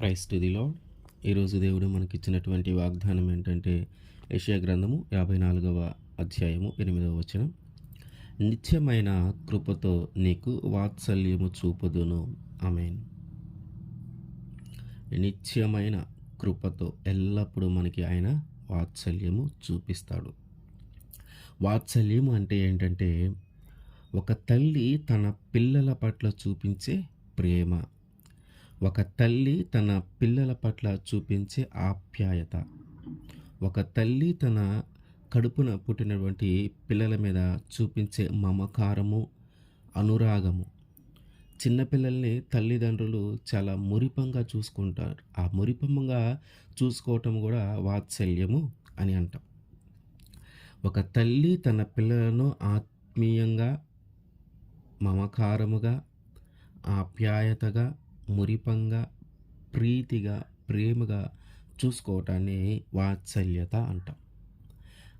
Price to the lord ఈరోజు దేవుడు మనకిచ్చినటువంటి వాగ్దానం ఏంటంటే యెషయా గ్రంథము యాభై నాలుగవ అధ్యాయము ఎనిమిదవ వచనం. నిత్యమైన కృపతో నీకు వాత్సల్యము చూపుదును. అమెన్ నిత్యమైన కృపతో ఎల్లప్పుడూ మనకి ఆయన వాత్సల్యము చూపిస్తాడు. వాత్సల్యము అంటే ఏంటంటే ఒక తల్లి తన పిల్లల పట్ల చూపించే ప్రేమ. ఒక తల్లి తన పిల్లల పట్ల చూపించే ఆప్యాయత. ఒక తల్లి తన కడుపున పుట్టినటువంటి పిల్లల మీద చూపించే మమకారము అనురాగము. చిన్నపిల్లల్ని తల్లిదండ్రులు చాలా మురిపంగా చూసుకుంటారు. ఆ మురిపంగా చూసుకోవటం కూడా వాత్సల్యము అని అంటాం. ఒక తల్లి తన పిల్లలను ఆత్మీయంగా మమకారముగా ఆప్యాయతగా మురిపంగా ప్రీతిగా ప్రేమగా చూసుకోవటాన్ని వాత్సల్యత అంటాం.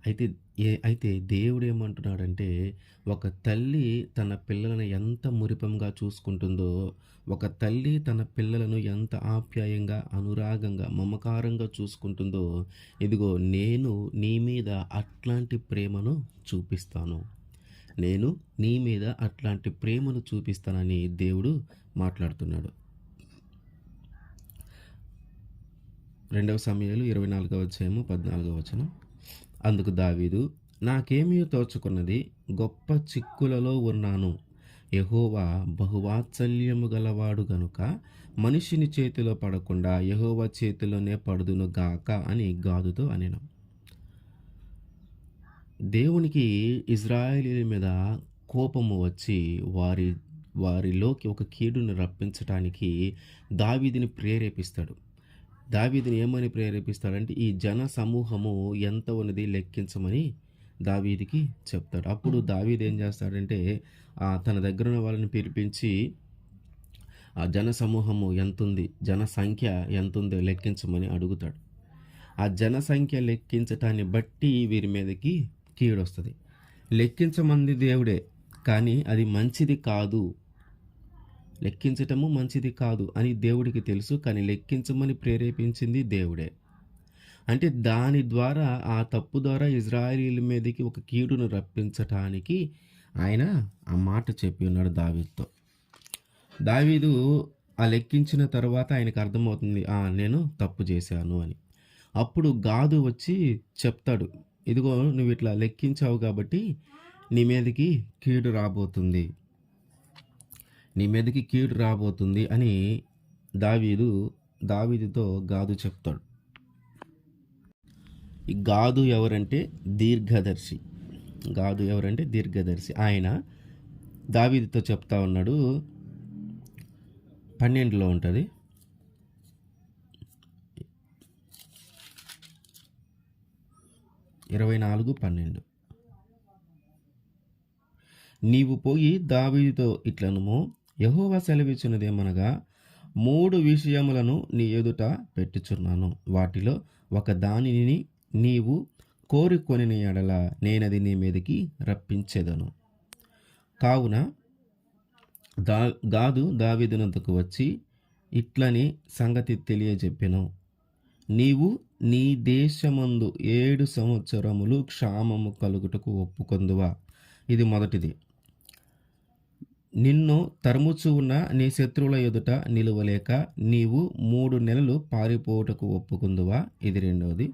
అయితే ఏ అయితే దేవుడు ఏమంటున్నాడంటే ఒక తల్లి తన పిల్లలను ఎంత మురిపంగా చూసుకుంటుందో ఒక తల్లి తన పిల్లలను ఎంత ఆప్యాయంగా అనురాగంగా మమకారంగా చూసుకుంటుందో ఇదిగో నేను నీ మీద అట్లాంటి ప్రేమను చూపిస్తాను. నేను నీ మీద అట్లాంటి ప్రేమను చూపిస్తానని దేవుడు మాట్లాడుతున్నాడు. రెండవ సమయాలు ఇరవై నాలుగవ అధ్యాయము పద్నాలుగవ వచనం. అందుకు దావీదు నాకేమీ తోచుకున్నది గొప్ప చిక్కులలో ఉన్నాను. యహోవా బహువాత్సల్యము గలవాడు గనుక మనిషిని చేతిలో పడకుండా యహోవా చేతిలోనే పడుదును గాక అని గాదుతో అనినం. దేవునికి ఇజ్రాయేలీల మీద కోపము వచ్చి వారి వారిలోకి ఒక కీడును రప్పించటానికి దావీదిని ప్రేరేపిస్తాడు. దావీదిని ఏమని ప్రేరేపిస్తాడంటే ఈ జన సమూహము ఎంత ఉన్నది లెక్కించమని దావీదికి చెప్తాడు. అప్పుడు దావీది ఏం చేస్తాడంటే ఆ తన దగ్గర ఉన్న వాళ్ళని పిలిపించి ఆ జన సమూహము ఎంతుంది జన సంఖ్య ఎంతుందో లెక్కించమని అడుగుతాడు. ఆ జన సంఖ్య లెక్కించటాన్ని బట్టి వీరి మీదకి కీడు వస్తుంది లెక్కించమంది దేవుడే కానీ అది మంచిది కాదు లెక్కించటము మంచిది కాదు అని దేవుడికి తెలుసు కానీ లెక్కించమని ప్రేరేపించింది దేవుడే. అంటే దాని ద్వారా ఆ తప్పు ద్వారా ఇజ్రాయిలీల మీదకి ఒక కీడును రప్పించటానికి ఆయన ఆ మాట చెప్పి ఉన్నాడు దావీదుతో. దావీదు ఆ లెక్కించిన తర్వాత ఆయనకు అర్థమవుతుంది ఆ నేను తప్పు చేశాను అని. అప్పుడు గాదు వచ్చి చెప్తాడు ఇదిగో నువ్వు ఇట్లా లెక్కించావు కాబట్టి నీ మీదకి కీడు రాబోతుంది. నీ మీదకి కీడు రాబోతుంది అని దావీదు దావీదుతో గాదు చెప్తాడు. ఈ గాదు ఎవరంటే దీర్ఘదర్శి. గాదు ఎవరంటే దీర్ఘదర్శి. ఆయన దావీదుతో చెప్తా ఉన్నాడు. పన్నెండులో ఉంటుంది. ఇరవై నాలుగు పన్నెండు. నీవు పోయి దావీదుతో ఇట్లనుము యహోవా సెలవిచ్చినదేమనగా మూడు విషయములను నీ ఎదుట పెట్టుచున్నాను. వాటిలో ఒక దానిని నీవు కోరుకొని ఎడల నేనది నీ మీదకి రప్పించేదను. కావున దా గాదు దావిదినందుకు వచ్చి ఇట్లని సంగతి తెలియజెప్పెను. నీవు నీ దేశమందు ఏడు సంవత్సరములు క్షామము కలుగుటకు ఒప్పుకొందువా? ఇది మొదటిది. నిన్ను తరుముచు ఉన్న నీ శత్రువుల ఎదుట నిలువలేక నీవు మూడు నెలలు పారిపోవుటకు ఒప్పుకుందువా? ఇది రెండవది.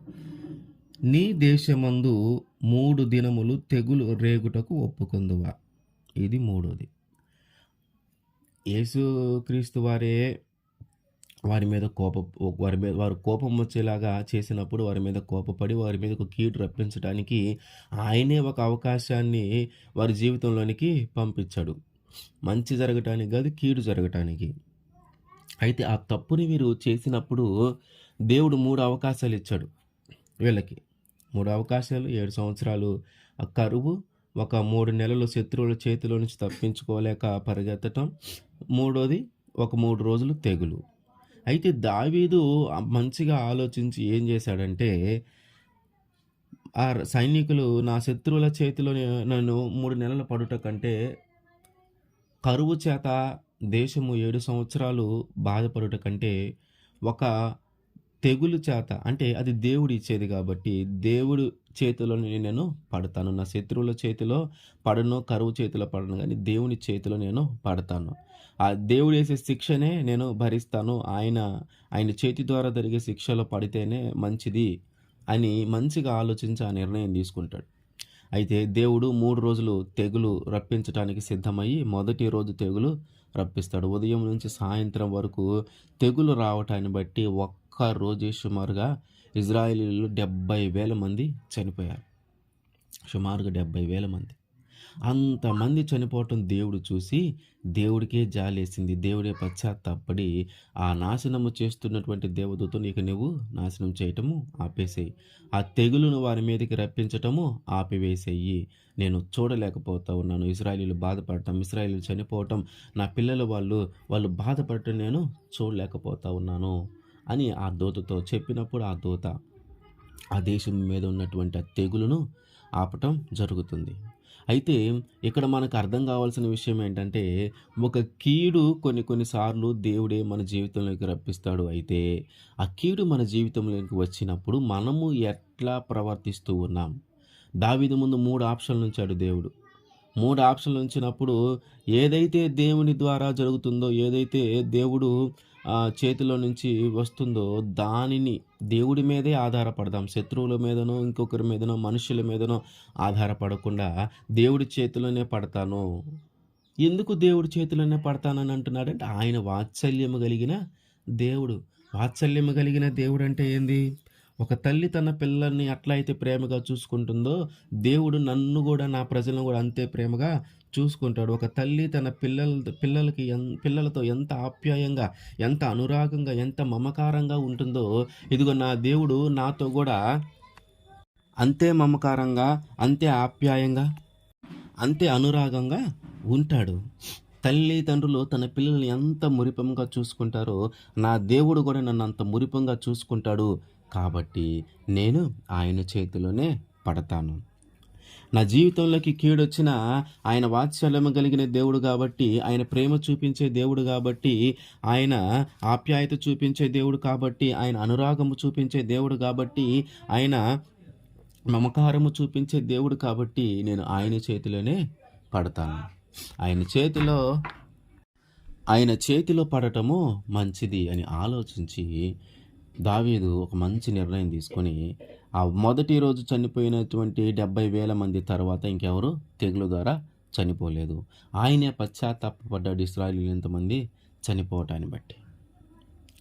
నీ దేశమందు మూడు దినములు తెగులు రేగుటకు ఒప్పుకుందువా? ఇది మూడోది యేసుక్రీస్తు వారే వారి మీద కోప వారి మీద వారు కోపం వచ్చేలాగా చేసినప్పుడు వారి మీద కోపపడి వారి మీద ఒక కీడు రప్పించడానికి ఆయనే ఒక అవకాశాన్ని వారి జీవితంలోనికి పంపించాడు. మంచి జరగటానికి కాదు కీడు జరగటానికి. అయితే ఆ తప్పుని వీరు చేసినప్పుడు దేవుడు మూడు అవకాశాలు ఇచ్చాడు వీళ్ళకి. మూడు అవకాశాలు ఏడు సంవత్సరాలు ఆ కరువు ఒక మూడు నెలలు శత్రువుల చేతిలో నుంచి తప్పించుకోలేక పరిగెత్తటం మూడోది ఒక మూడు రోజులు తెగులు. అయితే దావీదు మంచిగా ఆలోచించి ఏం చేశాడంటే ఆ సైనికులు నా శత్రువుల చేతిలో నన్ను మూడు నెలలు పడుట కంటే కరువు చేత దేశము ఏడు సంవత్సరాలు బాధపడుట కంటే ఒక తెగులు చేత అంటే అది దేవుడు ఇచ్చేది కాబట్టి దేవుడు చేతిలో నేను పడతాను. నా శత్రువుల చేతిలో పడను కరువు చేతిలో పడను కానీ దేవుని చేతిలో నేను పడతాను. ఆ దేవుడు వేసే శిక్షనే నేను భరిస్తాను. ఆయన ఆయన చేతి ద్వారా జరిగే శిక్షలో పడితేనే మంచిది అని మంచిగా ఆలోచించి ఆ నిర్ణయం తీసుకుంటాడు. అయితే దేవుడు మూడు రోజులు తెగులు రప్పించడానికి సిద్ధమయ్యి మొదటి రోజు తెగులు రప్పిస్తాడు. ఉదయం నుంచి సాయంత్రం వరకు తెగులు రావటాన్ని బట్టి ఒక్క రోజే సుమారుగా ఇజ్రాయిలీలు డెబ్బై వేల మంది చనిపోయారు. సుమారుగా డెబ్బై వేల మంది. అంతమంది చనిపోవటం దేవుడు చూసి దేవుడికే జాలేసింది. దేవుడే పశ్చాత్తాపడి ఆ నాశనము చేస్తున్నటువంటి దేవదూతను నీకు నువ్వు నాశనం చేయటము ఆపేసేయి. ఆ తెగులును వారి మీదకి రప్పించటము ఆపివేసేయి. నేను చూడలేకపోతా ఉన్నాను. ఇస్రాయలీలు బాధపడటం ఇస్రాయలీలు చనిపోవటం నా పిల్లలు వాళ్ళు వాళ్ళు బాధపడటం నేను చూడలేకపోతా ఉన్నాను అని ఆ దూతతో చెప్పినప్పుడు ఆ దూత ఆ దేశం మీద ఉన్నటువంటి ఆ తెగులును ఆపటం జరుగుతుంది. అయితే ఇక్కడ మనకు అర్థం కావాల్సిన విషయం ఏంటంటే ఒక కీడు కొన్ని కొన్నిసార్లు దేవుడే మన జీవితంలోకి రప్పిస్తాడు. అయితే ఆ కీడు మన జీవితంలోకి వచ్చినప్పుడు మనము ఎట్లా ప్రవర్తిస్తూ ఉన్నాం? దావీదు ముందు మూడు ఆప్షన్లు ఉంచాడు దేవుడు. మూడు ఆప్షన్లు ఉంచినప్పుడు ఏదైతే దేవుని ద్వారా జరుగుతుందో ఏదైతే దేవుడు చేతిలో నుంచి వస్తుందో దానిని దేవుడి మీదే ఆధారపడదాం. శత్రువుల మీదనో ఇంకొకరి మీదనో మనుషుల మీదనో ఆధారపడకుండా దేవుడి చేతిలోనే పడతాను. ఎందుకు దేవుడి చేతిలోనే పడతానని అంటున్నాడంటే ఆయన వాత్సల్యము కలిగిన దేవుడు. వాత్సల్యము కలిగిన దేవుడు అంటే ఏంది? ఒక తల్లి తన పిల్లల్ని అట్లా అయితే ప్రేమగా చూసుకుంటుందో దేవుడు నన్ను కూడా నా ప్రజలను కూడా అంతే ప్రేమగా చూసుకుంటాడు. ఒక తల్లి తన పిల్లల పిల్లలకి ఎన్ పిల్లలతో ఎంత ఆప్యాయంగా ఎంత అనురాగంగా ఎంత మమకారంగా ఉంటుందో ఇదిగో నా దేవుడు నాతో కూడా అంతే మమకారంగా అంతే ఆప్యాయంగా అంతే అనురాగంగా ఉంటాడు. తల్లి తండ్రులు తన పిల్లల్ని ఎంత మురిపంగా చూసుకుంటారో నా దేవుడు కూడా నన్ను అంత మురిపంగా చూసుకుంటాడు. కాబట్టి నేను ఆయన చేతిలోనే పడతాను. నా జీవితంలోకి కీడొచ్చిన ఆయన వాత్సల్యము కలిగిన దేవుడు కాబట్టి ఆయన ప్రేమ చూపించే దేవుడు కాబట్టి ఆయన ఆప్యాయత చూపించే దేవుడు కాబట్టి ఆయన అనురాగము చూపించే దేవుడు కాబట్టి ఆయన మమకారము చూపించే దేవుడు కాబట్టి నేను ఆయన చేతిలోనే పడతాను. ఆయన చేతిలో ఆయన చేతిలో పడటము మంచిది అని ఆలోచించి దావీదు ఒక మంచి నిర్ణయం తీసుకొని ఆ మొదటి రోజు చనిపోయినటువంటి డెబ్బై వేల మంది తర్వాత ఇంకెవరు తెగులు ద్వారా చనిపోలేదు. ఆయనే పశ్చాత్తాపడ్డాడు ఇస్రాయలు ఎంతమంది చనిపోవటాన్ని బట్టి.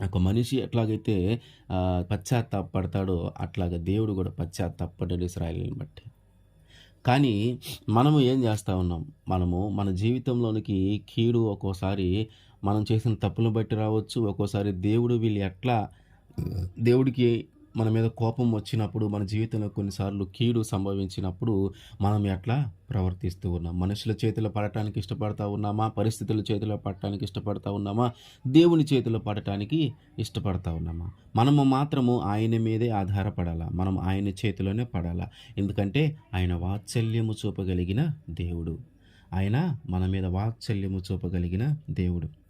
ఒక మనిషి ఎట్లాగైతే పశ్చాత్తాపడతాడో అట్లాగా దేవుడు కూడా పశ్చాత్తాపడ్డాడు ఇస్రాయలీని బట్టి. కానీ మనము ఏం చేస్తూ ఉన్నాం? మనము మన జీవితంలోనికి కీడు ఒక్కోసారి మనం చేసిన తప్పులు బట్టి రావచ్చు. ఒక్కోసారి దేవుడు వీళ్ళు ఎట్లా దేవుడికి మన మీద కోపం వచ్చినప్పుడు మన జీవితంలో కొన్నిసార్లు కీడు సంభవించినప్పుడు మనం ఎట్లా ప్రవర్తిస్తూ ఉన్నాం? మనుషుల చేతిలో పడటానికి ఇష్టపడతా ఉన్నామా? పరిస్థితుల చేతిలో పడటానికి ఇష్టపడతా ఉన్నామా? దేవుని చేతిలో పడటానికి ఇష్టపడతా ఉన్నామా? మనము మాత్రము ఆయన మీదే ఆధారపడాలా? మనం ఆయన చేతిలోనే పడాలా? ఎందుకంటే ఆయన వాత్సల్యము చూపగలిగిన దేవుడు. ఆయన మన మీద వాత్సల్యము చూపగలిగిన దేవుడు.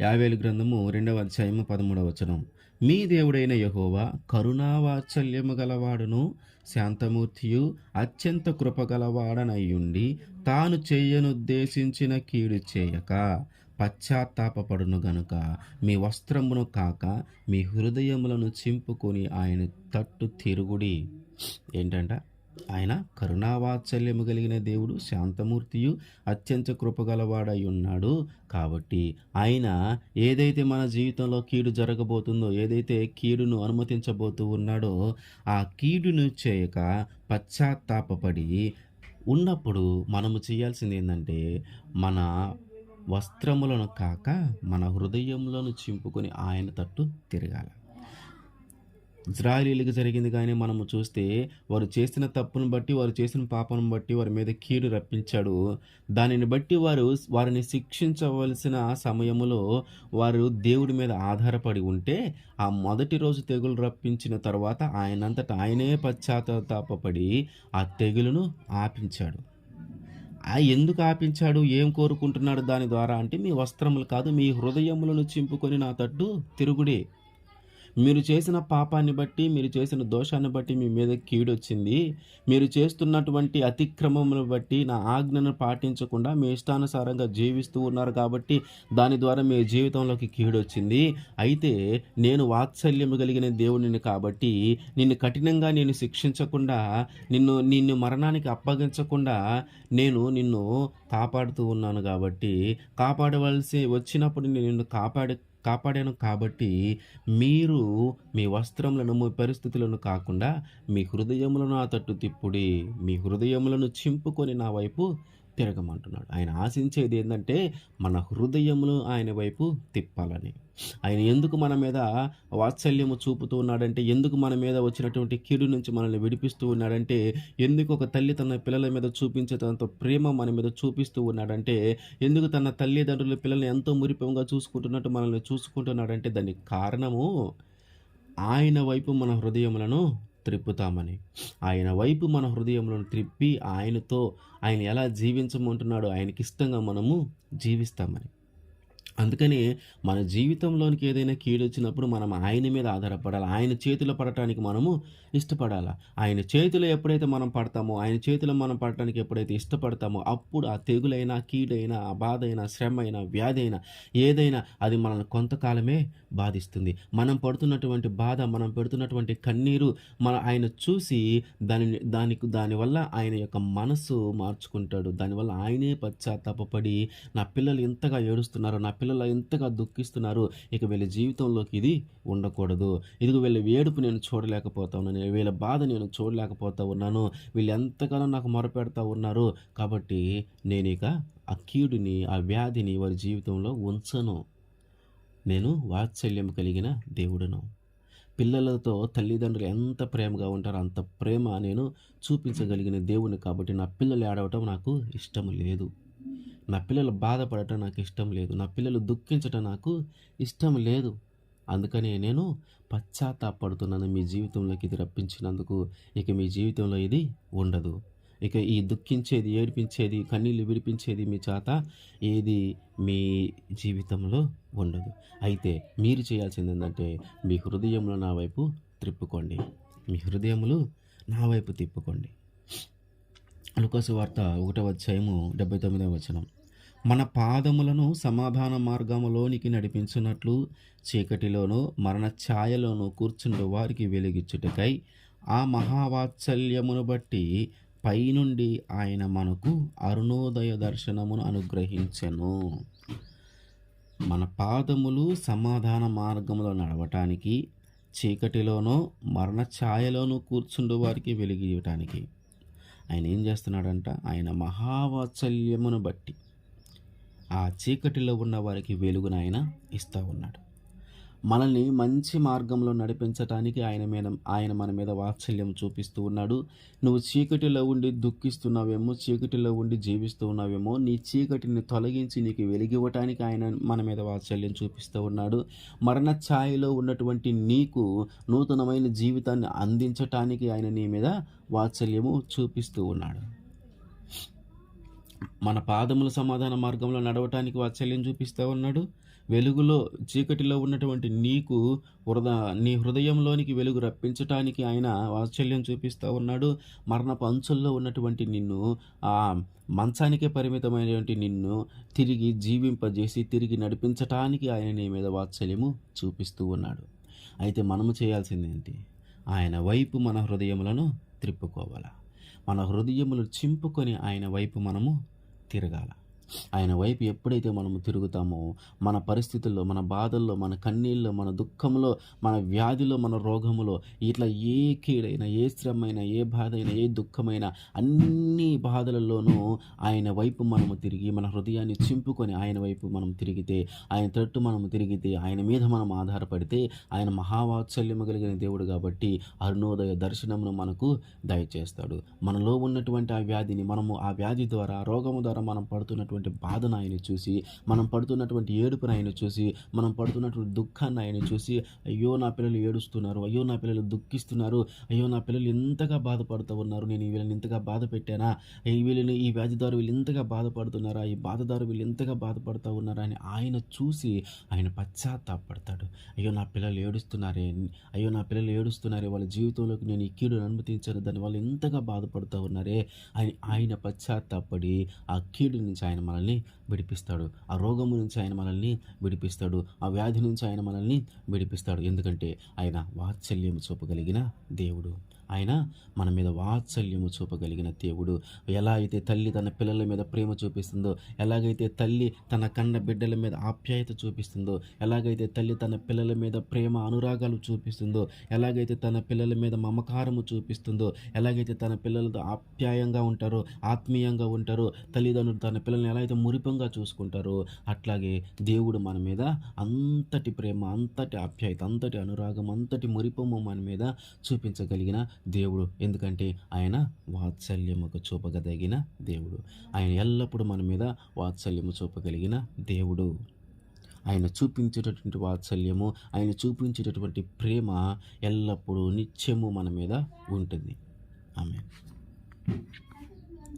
యావేలు గ్రంథము రెండవ అధ్యాయము పదమూడవ వచనం. మీ దేవుడైన యహోవా కరుణావాత్సల్యము గలవాడును శాంతమూర్తియు అత్యంత కృపగలవాడనయ్యుండి తాను చేయనుద్దేశించిన కీడు చేయక పశ్చాత్తాపపడును గనుక. మీ వస్త్రమును కాక మీ హృదయములను చింపుకొని ఆయన తట్టు తిరుగుడి. ఏంటంట? ఆయన కరుణావాత్సల్యము కలిగిన దేవుడు శాంతమూర్తియు అత్యంత కృపగలవాడై ఉన్నాడు కాబట్టి ఆయన ఏదైతే మన జీవితంలో కీడు జరగబోతుందో ఏదైతే కీడును అనుమతించబోతూ ఉన్నాడో ఆ కీడును చేయక పశ్చాత్తాపపడి ఉన్నప్పుడు మనము చేయాల్సింది ఏంటంటే మన వస్త్రములను కాక మన హృదయములను చింపుకొని ఆయన తట్టు తిరగాల. ఇజ్రాయిలీలకు జరిగింది కానీ మనము చూస్తే వారు చేసిన తప్పును బట్టి వారు చేసిన పాపను బట్టి వారి మీద కీడు రప్పించాడు. దానిని బట్టి వారు వారిని శిక్షించవలసిన సమయములో వారు దేవుడి మీద ఆధారపడి ఉంటే ఆ మొదటి రోజు తెగులు రప్పించిన తర్వాత ఆయనంతటా ఆయనే పశ్చాత్తాపడి ఆ తెగులును ఆపించాడు. ఆ ఎందుకు ఆపించాడు? ఏం కోరుకుంటున్నాడు దాని ద్వారా? అంటే మీ వస్త్రములు కాదు మీ హృదయములను చింపుకొని నా తట్టు తిరుగుడే. మీరు చేసిన పాపాన్ని బట్టి, మీరు చేసిన దోషాన్ని బట్టి మీ మీద కీడొచ్చింది. మీరు చేస్తున్నటువంటి అతిక్రమమును బట్టి నా ఆజ్ఞను పాటించకుండా మీ ఇష్టానుసారంగా జీవిస్తూ ఉన్నారు కాబట్టి దాని ద్వారా మీ జీవితంలోకి కీడొచ్చింది. అయితే నేను వాత్సల్యము కలిగిన దేవుడిని కాబట్టి నిన్ను కఠినంగా నేను శిక్షించకుండా, నిన్ను నిన్ను మరణానికి అప్పగించకుండా నేను నిన్ను కాపాడుతూ ఉన్నాను కాబట్టి కాపాడవలసి వచ్చినప్పుడు నేను నిన్ను కాపాడి కాపాడాను కాబట్టి మీరు మీ వస్త్రములను, మీ పరిస్థితులను కాకుండా మీ హృదయములను ఆ తట్టు తిప్పుడి. మీ హృదయములను చింపుకొని నా వైపు తిరగమంటున్నాడు. ఆయన ఆశించేది ఏంటంటే మన హృదయములు ఆయన వైపు తిప్పాలని. ఆయన ఎందుకు మన మీద వాత్సల్యము చూపుతూ ఉన్నాడంటే, ఎందుకు మన మీద వచ్చినటువంటి కీడు నుంచి మనల్ని విడిపిస్తూ ఉన్నాడంటే, ఎందుకు ఒక తల్లి తన పిల్లల మీద చూపించే తనతో ప్రేమ మన మీద చూపిస్తూ ఉన్నాడంటే, ఎందుకు తన తల్లిదండ్రులు పిల్లల్ని ఎంతో మురిపంగా చూసుకుంటున్నట్టు మనల్ని చూసుకుంటున్నాడంటే దానికి కారణము ఆయన వైపు మన హృదయములను త్రిప్పుతామని. ఆయన వైపు మన హృదయంలో త్రిప్పి ఆయనతో ఆయన ఎలా జీవించమంటున్నాడో ఆయనకిష్టంగా మనము జీవిస్తామని. అందుకని మన జీవితంలోనికి ఏదైనా కీడు వచ్చినప్పుడు మనం ఆయన మీద ఆధారపడాలి. ఆయన చేతిలో పడటానికి మనము ఇష్టపడాలి ఆయన చేతిలో ఎప్పుడైతే మనం పడతామో, ఆయన చేతిలో మనం పడటానికి ఎప్పుడైతే ఇష్టపడతామో అప్పుడు ఆ తెగులైనా, కీడైనా, ఆ బాధైనా, శ్రమైనా, వ్యాధైనా ఏదైనా అది మనల్ని కొంతకాలమే బాధిస్తుంది. మనం పడుతున్నటువంటి బాధ, మనం పెడుతున్నటువంటి కన్నీరు మన ఆయన చూసి దానిని దానికి దానివల్ల ఆయన యొక్క మనస్సు మార్చుకుంటాడు. దానివల్ల ఆయనే పశ్చాత్తాపడి నా పిల్లలు ఇంతగా ఏడుస్తున్నారు. నా పిల్లలు ఇంతగా దుఃఖిస్తున్నారు. ఇక వీళ్ళ జీవితంలోకి ఇది ఉండకూడదు. ఇదిగో వీళ్ళ వేడుపు నేను చూడలేకపోతా ఉన్నాను. వీళ్ళ బాధ నేను చూడలేకపోతా ఉన్నాను. వీళ్ళు ఎంతగానో నాకు మొరపెడతా ఉన్నారు. కాబట్టి నేను ఇక ఆ కీడుని, ఆ వ్యాధిని వారి జీవితంలో ఉంచను. నేను వాత్సల్యం కలిగిన దేవుడును పిల్లలతో తల్లిదండ్రులు ఎంత ప్రేమగా ఉంటారో అంత ప్రేమ నేను చూపించగలిగిన దేవుడిని కాబట్టి నా పిల్లలు ఏడవటం నాకు ఇష్టం లేదు. నా పిల్లలు బాధపడటం నాకు ఇష్టం లేదు. నా పిల్లలు దుఃఖించటం నాకు ఇష్టం లేదు. అందుకనే నేను పశ్చాత్తాపడుతున్నాను మీ జీవితంలోకి ఇది రప్పించినందుకు. ఇక మీ జీవితంలో ఇది ఉండదు. ఇక ఈ దుఃఖించేది, ఏడిపించేది, కన్నీళ్ళు విడిపించేది మీ చేత ఏది మీ జీవితంలో ఉండదు. అయితే మీరు చేయాల్సింది ఏంటంటే మీ హృదయంలో నా వైపు త్రిప్పుకోండి. మీ హృదయములు నా వైపు తిప్పుకోండి. లుకసు వార్త ఒకటవ అధ్యాయము 79వ వచనం. మన పాదములను సమాధాన మార్గములోనికి నడిపించినట్లు చీకటిలోను మరణ ఛాయలోను కూర్చుండు వారికి వెలిగించుటకై ఆ మహావాత్సల్యమును బట్టి పైనుండి ఆయన మనకు అరుణోదయ దర్శనమును అనుగ్రహించెను. మన పాదములు సమాధాన మార్గములో నడవటానికి చీకటిలోనో మరణ ఛాయలోనూ కూర్చుండు వారికి వెలుగియ్యటానికి. ఆయన ఏం చేస్తున్నాడంట ఆయన మహావాత్సల్యమును బట్టి ఆ చీకటిలో ఉన్న వారికి వెలుగును ఆయన ఇస్తా ఉన్నాడు. మనల్ని మంచి మార్గంలో నడిపించటానికి ఆయన మీద ఆయన మన మీద వాత్సల్యం చూపిస్తూ ఉన్నాడు. నువ్వు చీకటిలో ఉండి దుఃఖిస్తున్నావేమో, చీకటిలో ఉండి జీవిస్తూ ఉన్నావేమో, నీ చీకటిని తొలగించి నీకు వెలిగివ్వటానికి ఆయన మన మీద వాత్సల్యం చూపిస్తూ ఉన్నాడు. మరణ ఛాయలో ఉన్నటువంటి నీకు నూతనమైన జీవితాన్ని అందించటానికి ఆయన నీ మీద వాత్సల్యము చూపిస్తూ ఉన్నాడు. మన పాదముల సమాధాన మార్గంలో నడవటానికి వాత్సల్యం చూపిస్తూ ఉన్నాడు. వెలుగులో చీకటిలో ఉన్నటువంటి నీకు హృద నీ హృదయంలోనికి వెలుగు రప్పించటానికి ఆయన వాత్సల్యం చూపిస్తూ ఉన్నాడు. మరణపు అంచుల్లో ఉన్నటువంటి నిన్ను ఆ మంచానికే పరిమితమైనటువంటి నిన్ను తిరిగి జీవింపజేసి, తిరిగి నడిపించటానికి ఆయన నీ మీద వాత్సల్యము చూపిస్తూ ఉన్నాడు. అయితే మనము చేయాల్సింది ఏంటి ఆయన వైపు మన హృదయములను త్రిప్పుకోవాల. మన హృదయములు చింపుకొని ఆయన వైపు మనము తిరగాల. ఆయన వైపు ఎప్పుడైతే మనము తిరుగుతామో మన పరిస్థితుల్లో, మన బాధల్లో, మన కన్నీళ్ళలో, మన దుఃఖంలో, మన వ్యాధిలో, మన రోగములో ఇట్లా ఏ కీడైనా, ఏ శ్రమైనా, ఏ బాధైనా, ఏ దుఃఖమైనా అన్ని బాధలలోనూ ఆయన వైపు మనము తిరిగి మన హృదయాన్ని చింపుకొని ఆయన వైపు మనం తిరిగితే, ఆయన తట్టు మనము తిరిగితే, ఆయన మీద మనం ఆధారపడితే ఆయన మహావాత్సల్యము కలిగిన దేవుడు కాబట్టి అరుణోదయ దర్శనమును మనకు దయచేస్తాడు. మనలో ఉన్నటువంటి ఆ వ్యాధిని మనము ఆ వ్యాధి ద్వారా, రోగము ద్వారా మనం పడుతున్నటువంటి పడుతున్నటువంటి బాధను ఆయన చూసి మనం పడుతున్నటువంటి ఏడుపును ఆయన చూసి మనం పడుతున్నటువంటి దుఃఖాన్ని ఆయన చూసి అయ్యో నా పిల్లలు ఏడుస్తున్నారు అయ్యో నా పిల్లలు దుఃఖిస్తున్నారు అయ్యో నా పిల్లలు ఎంతగా బాధపడుతూ ఉన్నారు నేను వీళ్ళని ఇంతగా బాధ పెట్టానా వీళ్ళని ఈ వ్యాధిదారు వీళ్ళు ఇంతగా బాధపడుతున్నారా? ఈ బాధదారు వీళ్ళు ఎంతగా బాధపడుతూ ఉన్నారా? అని ఆయన చూసి ఆయన పశ్చాత్తాపడతాడు. అయ్యో నా పిల్లలు ఏడుస్తున్నారే అయ్యో నా పిల్లలు ఏడుస్తున్నారే వాళ్ళ జీవితంలోకి నేను ఈ కీడును అనుమతించాను దాని వాళ్ళు ఎంతగా బాధపడుతూ ఉన్నారే అని ఆయన పశ్చాత్తాపడి ఆ కీడు నుంచి ఆయన మనల్ని విడిపిస్తాడు. ఆ రోగము నుంచి ఆయన మనల్ని విడిపిస్తాడు. ఆ వ్యాధి నుంచి ఆయన మనల్ని విడిపిస్తాడు. ఎందుకంటే ఆయన వాత్సల్యం చూపగలిగిన దేవుడు. ఆయన మన మీద వాత్సల్యము చూపగలిగిన దేవుడు. ఎలా అయితే తల్లి తన పిల్లల మీద ప్రేమ చూపిస్తుందో ఎలాగైతే తల్లి తన కన్న బిడ్డల మీద ఆప్యాయత చూపిస్తుందో ఎలాగైతే తల్లి తన పిల్లల మీద ప్రేమ అనురాగాలు చూపిస్తుందో ఎలాగైతే తన పిల్లల మీద మమకారము చూపిస్తుందో ఎలాగైతే తన పిల్లలతో ఆప్యాయంగా ఉంటారో ఆత్మీయంగా ఉంటారో తల్లిదండ్రులు తన పిల్లల్ని ఎలా అయితే మురిపంగా చూసుకుంటారో అట్లాగే దేవుడు మన మీద అంతటి ప్రేమ అంతటి ఆప్యాయత అంతటి అనురాగం అంతటి మురిపము మన మీద చూపించగలిగిన దేవుడు. ఎందుకంటే ఆయన వాత్సల్యముకు చూపగలిగిన దేవుడు. ఆయన ఎల్లప్పుడూ మన మీద వాత్సల్యము చూపగలిగిన దేవుడు. ఆయన చూపించేటటువంటి వాత్సల్యము ఆయన చూపించేటటువంటి ప్రేమ ఎల్లప్పుడూ నిత్యము మన మీద ఉంటుంది. ఆమె